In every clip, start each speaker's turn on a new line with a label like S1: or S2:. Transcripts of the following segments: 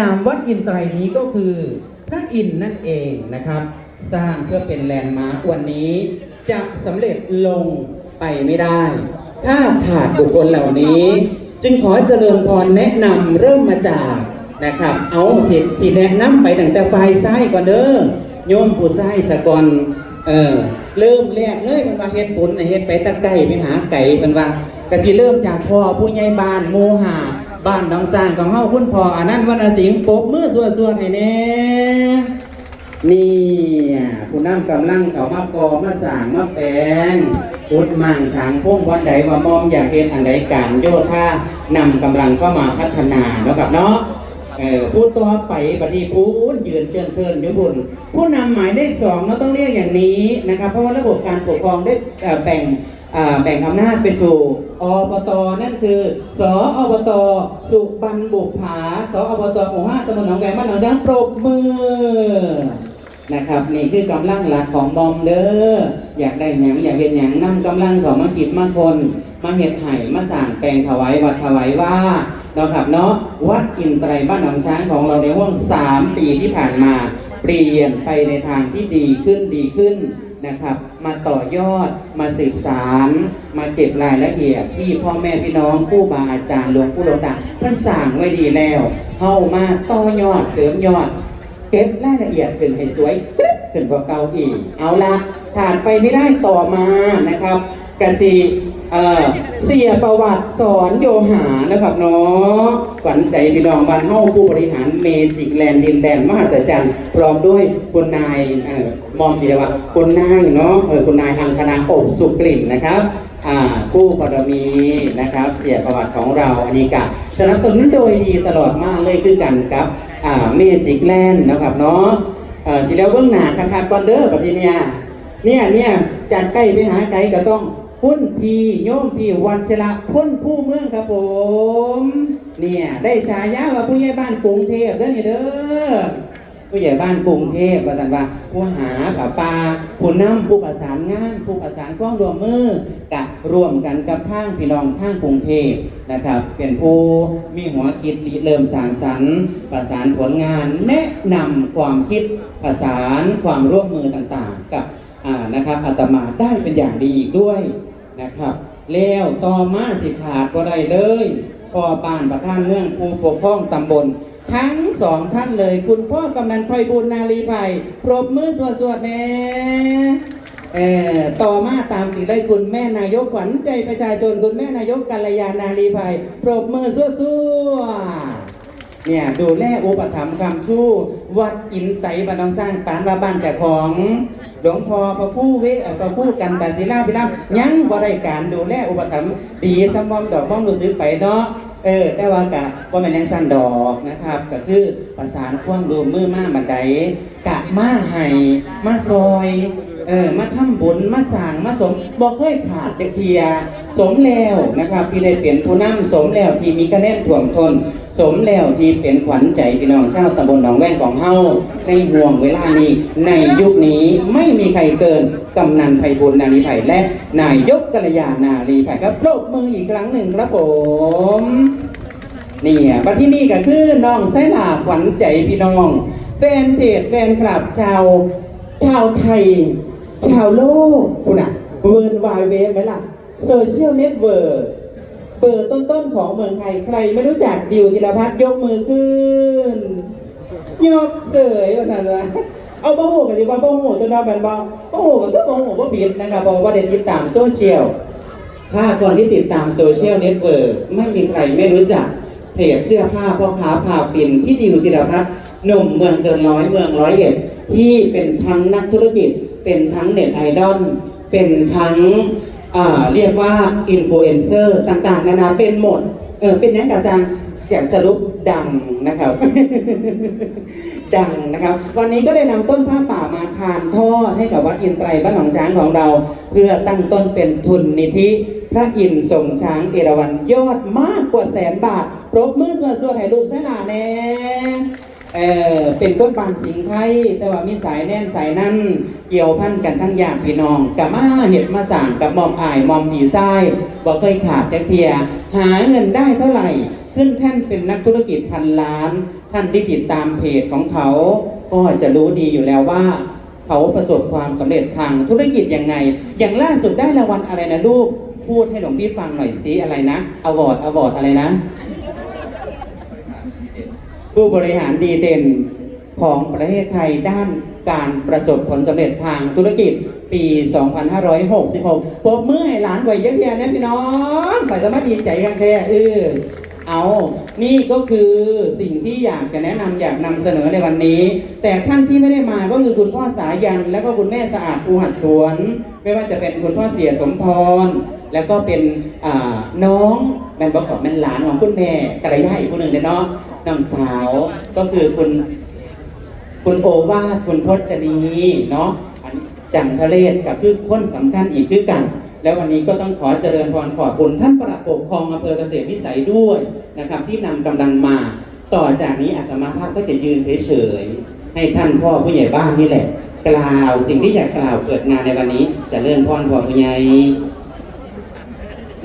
S1: นามวัดอินไตรนี้ก็คือพระอินทร์นั่นเองนะครับ สร้างเพื่อเป็นแลนด์มาร์ควันนี้ จะสำเร็จลงไปไม่ได้ ถ้าขาดบุคคลเหล่านี้ จึงขอเจริญพรแนะนำเริ่มมาจากนะครับ เอาสิสิแนะนำไปตั้งแต่ไฟไส้ก่อนเด้อโยมผู้ไส้สะกอนเออเริ่มแรกเลยมันว่าเฮ็ดปุนเฮ็ดไปตะไก่ไปหาไก่มันว่ากะทิเริ่มจากพ่อผู้ใหญ่บ้านโมหา บ้านน้องสร้างของเฮาคุณพ่ออันนั้นวรรณสิงห์ปบมือสวดๆให้แน่นี่ผู้นำกำลังเขามากอมาสางมาแปลงพุดมังทางพุ่งวันใดว่ามอมอยากเห็นอันใดการโยธานำกำลังเข้ามาพัฒนาเนาะครับเนาะเออพูดต่อไปปฏิพูนยืนเตือนเพื่อนยุบุญผู้นำหมายเลขสองเราต้องเรียกอย่างนี้นะครับ เพราะว่าระบบการปกครองได้แบ่ง แบ่งอำนาจเป็นสู่อบตนั่นคือ สอบต สุบรรณบุกผา สอบตหมู่ห้าตำบลหนองแวงบ้านหนองช้างปรบมือนะครับนี่คือกำลังหลักของบอมเด้ออยากได้หยังอยากเห็นหยังนำกำลังของมากิดมาคน มาเห็ดไห่มาสั่งแปลงถวายวัดถวายว่าเนาะครับเนาะวัดอินไตรบ้านหนองช้างของเราในห่วงสามปีที่ผ่านมา เปลี่ยนไปในทางที่ดีขึ้นดีขึ้นนะครับ มาต่อยอด มาสืบสาร มาเก็บรายละเอียดที่พ่อแม่พี่น้องผู้บาอาจารย์หลวงผู้หลวงตาเพิ่นสั่งไว้ดีแล้วเข้ามาต่อยอดเสริมยอด เก็บรายละเอียดขึ้นให้สวยขึ้นกว่าเก่าอีก เอาละขาดไปไม่ได้ต่อมานะครับกสิ เออเสียประวัติสอนโยหานะครับเนาะขวัญใจพี่น้องบ้านเฮาผู้บริหารเมจิกแลนด์ดินแดนมหัศจรรย์พร้อมด้วยคุณนายเออมอมศิลวัตคุณนายเนาะเออคุณนายอังคณาอบสุกลิ่นนะครับผู้ปรมีนะครับ เสียประวัติของเราอันนี้กับสนับสนุนโดยดีตลอดมากเลยคือกันครับเมจิกแลนด์นะครับเนาะเออสิแล้วเบื้องหน้าคางๆก่อนเด้อแบบนี้เนี่ยเนี่ยเนี่ยจากใกล้ไปหาไกลก็ต้อง พุ่นพีโยมพีวันชละพุ่นผู้เมืองครับผม เนี่ยได้ฉายาว่าผู้ใหญ่บ้านกรุงเทพเด้อนี่เด้อผู้ใหญ่บ้านกรุงเทพประสันว่าผู้หาป่าปลาผู้นำผู้ประสานงาน ผู้ประสานกล้องรวมมือกับรวมกันกับทางพี่น้องทางกรุงเทพนะครับ เป็นผู้มีหัวคิดริเริ่มสร้างสรรค์ประสานผลงานแนะนำความคิดประสานความร่วมมือต่างๆ กับอ่านะครับอาตมาได้เป็นอย่างดีอีกด้วย นะครับ แล้วต่อมาสิขาดก็ได้เลยพ่อบ้านประธานเมืองผู้ปกครองตำบล ทั้งสองท่านเลย คุณพ่อกำนันไพบุญนาลีไผ่ปรบมือสวดสวดๆแน่เอ่อต่อมาตามติดได้คุณแม่นายกขวัญใจประชาชนคุณแม่นายกกัลยานาลีไผ่ปรบมือสวดสวดๆเนี่ยดูแลอุปถัมภ์คำชู้ วัดอินไตบ้านน้องสร้างปานว่าบ้านแต่ของ หลวงพ่อพระผู้เวเอ่อพระผู้กันตันศิลาพิรามยังบ่ได้การดูแลอุปถัมภ์ดีสมอมดอกมอมรู้สึกไปเนาะเออแต่ว่ากะว่าแม่นยังสั้นดอกนะครับ ก็คือประสานความร่วมมือมาบันไดกะมาให้มาซอย เออมาทำบุญมาสร้างมาสมบอกเคยขาดเด็กเทียสมแล้วนะครับที่ได้เปลี่ยนผู้นำสมแล้วที่มีคะแนนถ่วมทน สมแล้วที่เป็นขวัญใจพี่น้องเจ้าวตำบลหนองแวงของเฮาในห่วงเวลานี้ในยุคนี้ไม่มีใครเกินกำนันไพบุญนาลีไผ่และนายยกกัลยานาลีไผ่ครับปรบมืออีกครั้งหนึ่งครับผมนี่ยบัดที่นี่ก็คือน้องไส้หลาขวัญใจพี่น้องแฟนเพจแฟนคลับชาวชาวไทย ชาวโลกคุณอะเวิร์นวายเวฟไหมล่ะโซเชียลเน็ตเวิร์กเบอร์ต้นๆของเมืองไทย ใครไม่รู้จักดิวจิรพัฒน์ยกมือขึ้น ยกเสยว่าสันว่าเอาบ้าหูกันสิว่าบ้าหูตัวน้องเป็นบ้าบ้าหูมันก็บ้าหูบ้าบิดนะครับเพราะว่าเด็นติดตามโซเชียลถ้าคนที่ติดตามโซเชียลเน็ตเวิร์กไม่มีใครไม่รู้จักเพจเสื้อผ้าพ่อค้าผ้าฟินพี่ดิวจิรพัฒน์หนุ่มเมืองเกินร้อยเมืองร้อยเอ็ดที่เป็นทั้งนักธุรกิจ เป็นทั้งเน็ตไอดอลเป็นทั้งเรียกว่าอินฟลูเอนเซอร์ต่างๆนานาเป็นหมดเออเป็นนั้นกระจางอยากจะลุกดังนะครับ ดังนะครับ วันนี้ก็ได้นำต้นผ้าป่ามาทานทอดให้กับวัดอินไตรบ้านหนองช้างของเรา เพื่อตั้งต้นเป็นทุนนิธิพระอินทร์ทรงช้างเอราวัณยอดมากกว่าแสนบาทปรบมือส่วนส่วนให้ลูกเสนาแน่ เออเป็นต้นปางสิงไข่แต่ว่ามีสายแน่นสายนั่นเกี่ยวพันกันทั้งญาติพี่น้องกับมาเห็ดมาสั่งกับมอมอายมอมผีไส้บอกเคยขาดแจ็คเทีย หาเงินได้เท่าไหร่ ขึ้นแท่นเป็นนักธุรกิจพันล้าน ท่านที่ติดตามเพจของเขา ก็จะรู้ดีอยู่แล้วว่า เขาประสบความสำเร็จทางธุรกิจยังไง อย่างล่าสุดได้รางวัลอะไรนะลูกพูดให้หลวงพี่ฟังหน่อยสิอะไรนะอวอร์ดอวอร์ดอะไรนะ ผู้บริหารดีเด่นของประเทศไทยด้านการประสบผลสำเร็จทางธุรกิจปี 2566ปรบมือให้หลานไว้เยอะแยะนะพี่น้องไปสมาดีใจกันแท้เออเอา นี่ก็คือสิ่งที่อยากจะแนะนำอยากนำเสนอในวันนี้ แต่ท่านที่ไม่ได้มาก็คือคุณพ่อสายัน และก็คุณแม่สะอาดภูหัดสวน ไม่ว่าจะเป็นคุณพ่อเสียสมพร แล้วก็เป็นน้องแมนบอกกับแมนหลานของคุณแม่กระยาอีกคนหนึ่งเนาะ น้องสาวก็คือคุณ คุณโอวาทคุณพจนีเนาะจันทะเลศกับคือคนสำคัญอีกคือกัน แล้ววันนี้ก็ต้องขอเจริญพรขอบคุณท่านประหลัดปกครองอำเภอเกษตรวิสัยด้วยนะครับ ที่นำกำลังมาต่อจากนี้อาตมาภาพก็จะยืนเฉยๆให้ท่านพ่อผู้ใหญ่บ้านนี่แหละ กล่าวสิ่งที่อยากกล่าวเกิดงานในวันนี้เจะเลื่อนพรพ่อผู้ใหญ่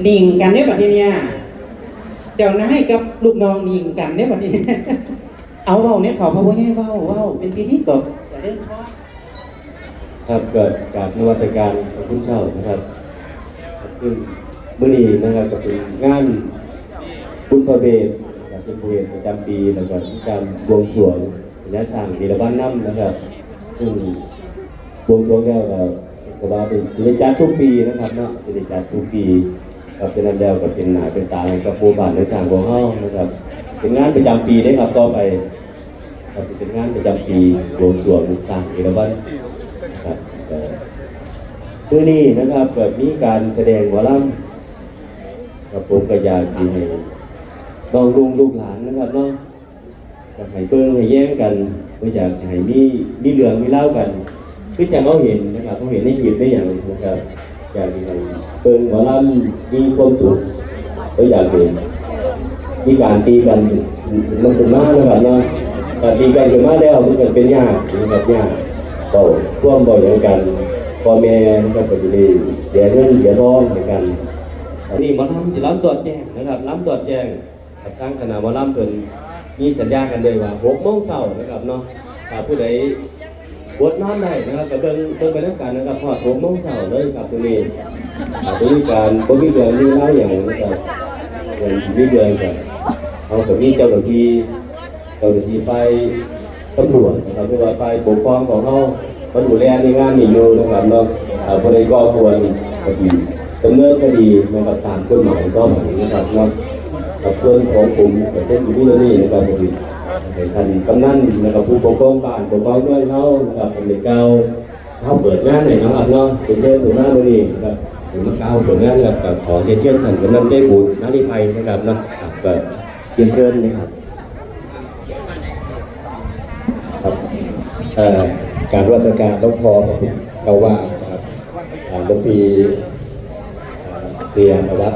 S1: นิ่งกันได้แบบนี้เนี่ย เจ้านายกับลูกน้องนิ่งกันได้แบบนี้ เอาเว้าเนี่ยขอพระพุทธเจ้เว้าเว้าเป็นปีที่กบจะเล่นพ่อ
S2: ครับเกิดการนวัตการของคุณเจ้านะครับซึ่งมื่อนี้นะครับก็เป็นงานบุญพระเวทนะครับเป็นพระเวทประจำปีแล้วก็การบวงสรวงพญาช้างวีรบ้านน้ำนะครับซึ่งบวงสรวงแล้วก็ก็ว่าเป็นจะได้จัดทุกปีนะครับเนาะจะได้จัดทุกปี ครับเป็นนั้นแล้วก็เป็นหนาเป็นตาให้กับผู้บ้านในสร้างของเฮานะครับ เป็นงานประจำปีได้ครับต่อไปครับเป็นงานประจำปีบวงสรวงสร้างวีรบ้านครับเมื่อนี้นะครับเกิดมีการแสดงหมอลำกับผมก็อยากให้น้องลุงลูกหลานนะครับเนาะให้เบิ่งให้แย่งกันก็อยากให้มีมีเรื่องมีเล่ากัน คือจังเขาเห็นนะครับเขาเห็นในคลิปได้อย่างนะครับ อยากให้เบิ่งหมอลำมีความสุขก็อยากเห็นมีการตีกันมันเป็นมานะครับเนาะการตีกันเป็นมาแล้วมันก็เป็นยากนะครับยากเบาร่วมเบาอย่างกันพ่อแม่นะครับก็จะด้เสียเงินเสียทองให้กันนี่หมาล้ำจะล้ำสอดแจ้งนะครับล้ำสอดแจ้งกับทางคณะหมาล้ำเพิ่นมีสัญญากันเลยว่าหกโมงเช้านะครับเนาะผู้ใด บดนอนได้นะครับก็เบิ่งเบิ่งไปแล้วกันนะครับพอดหกโมงเช้าเลยครับตรงนี้อ่าบ่มีการบ่มีเรื่องมีเล่าอย่างนะครับอย่างที่มีเรื่องกันเอาก็มีเจ้าหน้าที่เจ้าหน้าที่ไปตำรวจนะครับหรือว่าฝ่ายปกครองของเขามาดูแลในงานนี้อยู่นะครับเนาะบริกรควรคดีดำเนินคดีนะครับตามกฎหมายก็หมายนะครับเนาะกับเพื่อนของผมกับเพื่อนอยู่ที่นี่นะครับ พอดีให้ท่านกำนันนะครับผู้ปกครองบ้านปกครองเมืองเขานะครับเป็นเด็กเก่าเขาเปิดงานหน่อยนะครับเนาะเป็นเรื่องถึงหน้าเลยนี่นะครับถึงมาเก้าเปิดงานนะครับกับขอเรียนเชิญท่านกำนันได้บุญนาลีไพนะครับนะครับก็เรียนเชิญนะครับ
S3: ครับการรัชการหลวงพอพระพุทธเราว่านะครับอ่าหลวงพี่อ่าเสียนวัด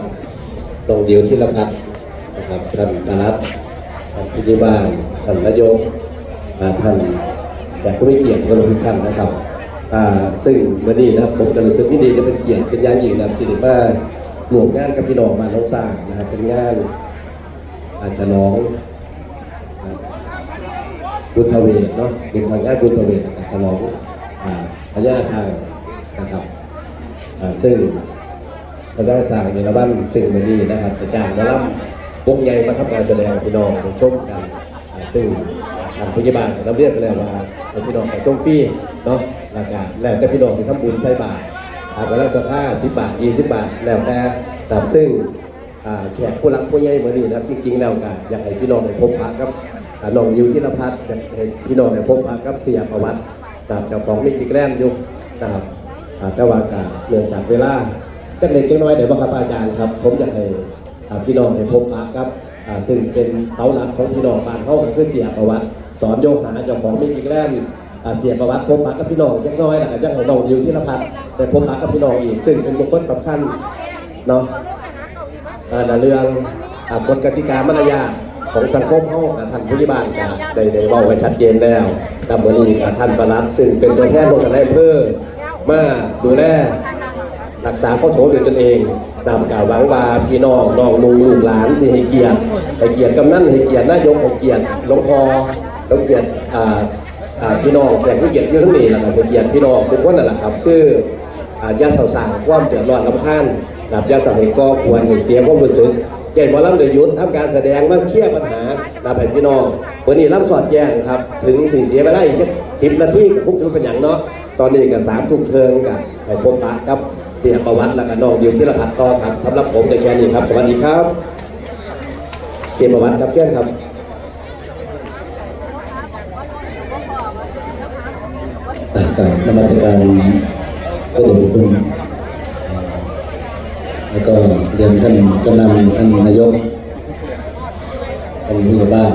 S3: ตรงเดียวที่ละพัดนะครับท่านธนัท ท่านพิธีบ้านท่านนายกท่านแต่ก็ไม่เกียรติกับทุกท่านนะครับซึ่งวันนี้นะครับผมจะรู้สึกที่ดีจะเป็นเกียรติเป็นย่างยิ่งนะครับที่ได้มาร่วมงานกับพี่น้องมาน้องสร้างนะครับเป็นงานอาจจะน้องบุญพระเวทเนาะเป็นทางญาติบุญพระเวทฉลองอ่าพระญาทางนะครับซึ่งพระเจ้าสร้างในระบ้านสิ่งนี้นะครับจะจางมาล่ำ วงใหญ่มาทำการแสดงพี่น้องไปชมกันซึ่งทางพยาบาลเราเรียกไปแล้วว่าพี่น้องไปชมฟรีเนาะราคาแล้วแต่พี่น้องที่ทำบุญใส่บาตรอ่าไปแล้วจะค่าสิบบาทยี่สิบบาทแล้วแต่แต่ซึ่งแขกผู้รักผู้ใหญ่เหมือนนี้นะครับจริงๆแล้วก็อยากให้พี่น้องได้พบปะกับน้องยิวที่ละพัฒน์อยากให้พี่น้องได้พบปะกับเสียประวัตินะครับเจ้าของมิกิแกรนด์อยู่นะครับแต่ว่าการเนื่องจากเวลาจักเล็กจักน้อยเดี๋ยวบ่ครับอาจารย์ครับ ผมอยากให้ พี่น้องได้พบปะกับอ่าซึ่งเป็นเสาหลักของพี่น้องบ้านเขาก็คือเสียประวัติสอนโยหาเจ้าของมิกิแกรนด์อ่าเสียประวัติพบปะกับพี่น้องจักน้อยแล้วก็จังห้น้องยิวที่ละพัน์ได้พบปะกับพี่น้องอีกซึ่งเป็นบุคคลสำคัญเนาะอ่าในเรื่องกฎกติกามารยาทของสังคมเขาท่านผู้ใหญ่บ้านกับได้ได้บอกไว้ชัดเจนแล้วดำเนินนี้กับท่านประหลัดซึ่งเป็นตัวแทนลงกันได้เพื่อมาดูแลรักษาข้อโถโดยตนเอง นำกาวหวังว่าพี่น้องน้องนุงลูกหลานสิให้เกียรติให้เกียรติกำนันให้เกียรตินายกให้เกียรติหลวงพ่อให้เกียรติพี่น้องแขกผู้เกียรติเยอะทั้งนี้แหละครับให้เกียรติพี่น้องทุกคนนั่นแหละครับ คือญาติสาวๆความเดือดร้อนลำคาญนับญาติสาวให้ก็ควรให้เสียความรู้สึกเย็นหมอลำเดือดยุทธทำการแสดงมาเคลียร์ปัญหานับให้พี่น้องวันนี้ลำสอดแจ้งครับ ถึงสี่เสียไปได้อีกสิบนาทีกับคุกชุดเป็นอย่างเนาะตอนนี้กับสามทุ่มเทิงกับไอ้พบปะกับ เสียประวัติและก็น้องดิวที่ระพัดต่อครับสำหรับผมแต่แค่นี้ครับ สวัสดีครับ เสียประวัติครับเชิญครับ
S4: นมัสการพระเดชพระคุณแล้วก็เรียนท่านกำนันท่านนายกท่านผู้ใหญ่บ้าน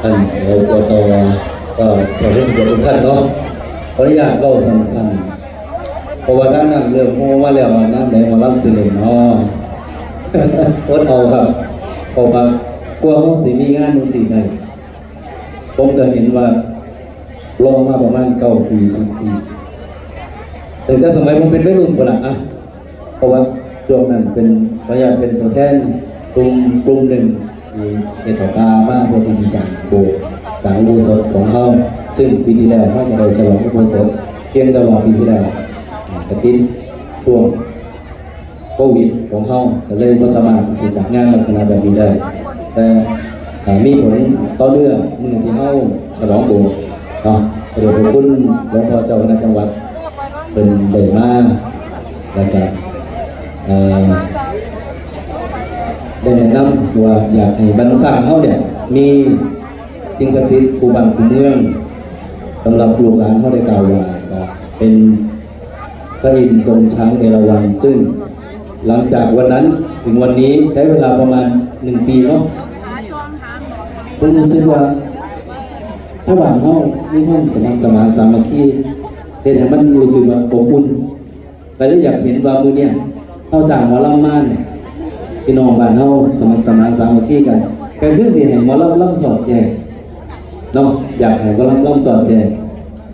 S4: ท่านสวตก็ขอบคุณทุกท่านเนาะขออนุญาตเล่าสั้นๆ ราะว่าท่านนั่งเรื่องโม้ว่าแล้วนั่นไหนมารับสิเลนเนาะอดเอาครับเพราะว่ากลัวเขาสิมีงานจังสิได้ผมก็เห็นว่ารอมาประมาณเก้าปีสิบปีแต่แต่สมัยผมเป็นวัยรุ่นปะละอะเพราะว่าช่วงนั้นเป็นพยายามเป็นตัวแทนกลุ่มกลุ่มหนึ่งมีเอกตามากเพื่อที่จะสั่งโบสถ์หลังอุโบสถของเขาซึ่งปีที่แล้วเขาก็ได้ฉลองอุโบสถเพียงแต่ว่าปีที่แล้ว ปฏิดช่วงโควิดของเขาก็เลยไม่สามารถที่จะจัดงานลักษณะแบบนี้ได้ แต่มีผลต่อเนื่องเมื่อที่เขาฉลองโบสถ์เนาะเดี๋ยวผมคุณหลวงพ่อเจ้าคณะจังหวัดเป็นเดินมากแล้วก็ได้แนะนำว่าอยากให้บรรษาเขาเนี่ยมีสิ่งศักดิ์สิทธิ์คูบังคูเมืองสำหรับลูกหลานเขาได้กล่าวว่าก็เป็น พระอินทร์ทรงช้างเอราวัณซึ่ง หลังจากวันนั้นถึงวันนี้ใช้เวลาประมาณหนึ่งปีเนาะผมรู้สึกว่าถ้าบ้านเฮามีความสมัครสมานสามัคคีเฮ็ดให้มันรู้สึกว่าอบอุ่นไปแล้วอยากเห็นว่ามือเนี่ยเฮาจางหมอลำมาเนี่ยพี่น้องบ้านเฮาสมัครสมานสามัคคีกันก็คือสิให้หมอลำลำสอดแจกเนาะอยากให้หมอลำลำสอดแจก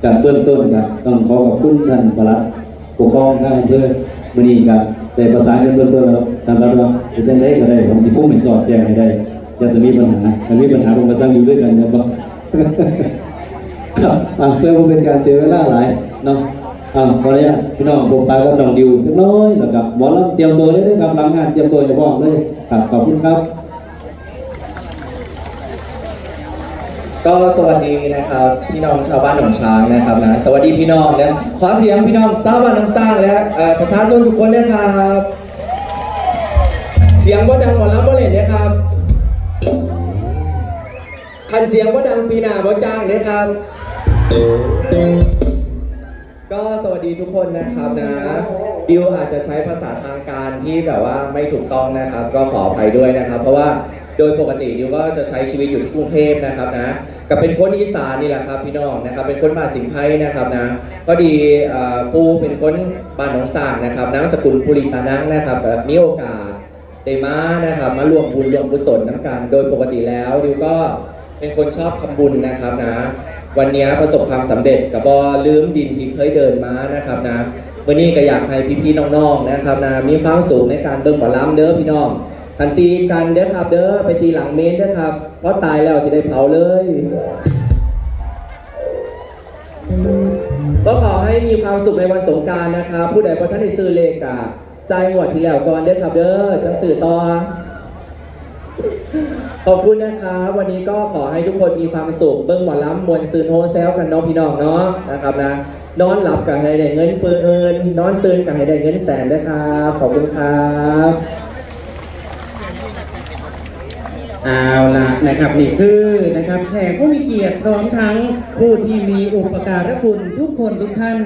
S4: กับเบื้องต้นก็ต้องขอขอบคุณท่านประลัด ปกครองทางอำเภอมื้อนี้ก็ได้ประสานกันเบื้องต้นแล้วทานปลัดว่าจะจังได๋ก็ได้ผมสิพุ่งให้สอดแจกให้ได้อย่าสมีปัญหาถ้ามีปัญหาผมก็สร้างอยู่ด้วยกันนะครับครับอะเพื่อบ่เป็นการเสียเวลาหลายเนาะอ่าขออนุญาตพี่น้องผมไปกับน้องดิวสักน้อยแล้วกับหมอลำเตรียมตัวเลยเด้อครับหลังงานเตรียมตัวจะฟ้องเลยครับขอบคุณครับ
S5: ก็สวัสดีนะครับพี่น้องชาวบ้านหนองช้างนะครับนะสวัสดีพี่น้องนะขอเสียงพี่น้องชาวบ้านหนองสร้างและเอ่อประชาชนทุกคนนะครับ เสียงว่าดังหมดแล้วบ่เล่นนะครับคันเสียงว่าดังปีหน้าบ่จ้างเด้ครับ ก็สวัสดีทุกคนนะครับนะดิวอาจจะใช้ภาษาทางการที่แบบว่าไม่ถูกต้องนะครับ ก็ขออภัยด้วยนะครับ เพราะว่าโดยปกติดิวก็จะใช้ชีวิตอยู่ที่กรุงเทพนะครับนะ กับเป็นคนอีสานนี่แหละครับพี่น้องนะครับเป็นคนบ้านสิงห์ไทยนะครับนะก็ดีปูเป็นคนบ้านหนองสางนะครับนามสกุลปุริตานังนะครับแบบมีโอกาสได้มานะครับมารวมบุญรวมกุศลน้ำกันโดยปกติแล้วดิวก็เป็นคนชอบทำบุญนะครับนะวันนี้ประสบความสำเร็จกับบอลืมดินที่เคยเดินมานะครับนะวันนี้ก็อยากให้พี่ๆน้องๆนะครับนะมีความสุขในการเบิ่งหมอลำเด้อพี่น้อง กันตีกันเด้อครับ เด้อไปตีหลังเมนเด้อครับเพราะตายแล้วสิได้เผาเลย ก็ขอให้มีความสุขในวันสงการนะครับ ผู้ใดพอท่านได้ซื้อเลขกะใจายงวดที่แล้วก่อนเด้อครับ เด้อจังสื่อต่อขอบคุณนะครับ วันนี้ก็ขอให้ทุกคนมีความสุขเบิ้งหมอล้ำมวลซืนโฮเซลกันน้องพี่น้องเนาะนะครับนะนอนหลับกันให้ได้เงินปืนเอินนอนตื่นกันให้ได้เงินแสนนะครับขอบคุณครับ
S1: เอาละนะครับนี่คือนะครับแขกผู้มีเกียรติพร้อมทั้งผู้ที่มีอุปการะคุณทุกคนทุกท่าน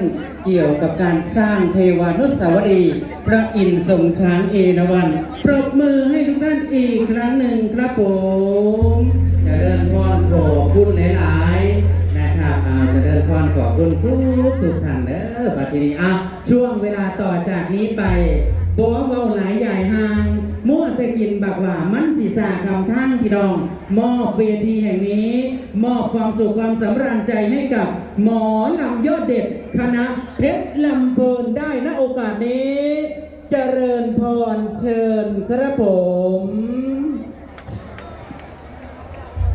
S1: เกี่ยวกับการสร้างเทวานุสาวรีย์พระอินทร์ทรงช้างเอราวัณปรบมือให้ทุกท่านอีกครั้งหนึ่งครับผมจะเดินพรขอบคุณหลายๆนะครับอ่าจะเดินพรขอบคุณทุกทุกท่านเด้อบัดนี้อะช่วงเวลาต่อจากนี้ไปโบัวเบาหลายใหญ่ห่าง มั่วแต่กินบักหว่ามันสีสาคำทั้งพี่น้อง มอบเวทีแห่งนี้ มอบความสุขความสำราญใจให้กับ หมอลำยอดเด็ดคณะเพชรลำเพลินได้ณโอกาสนี้ เจริญพรเชิญครับผม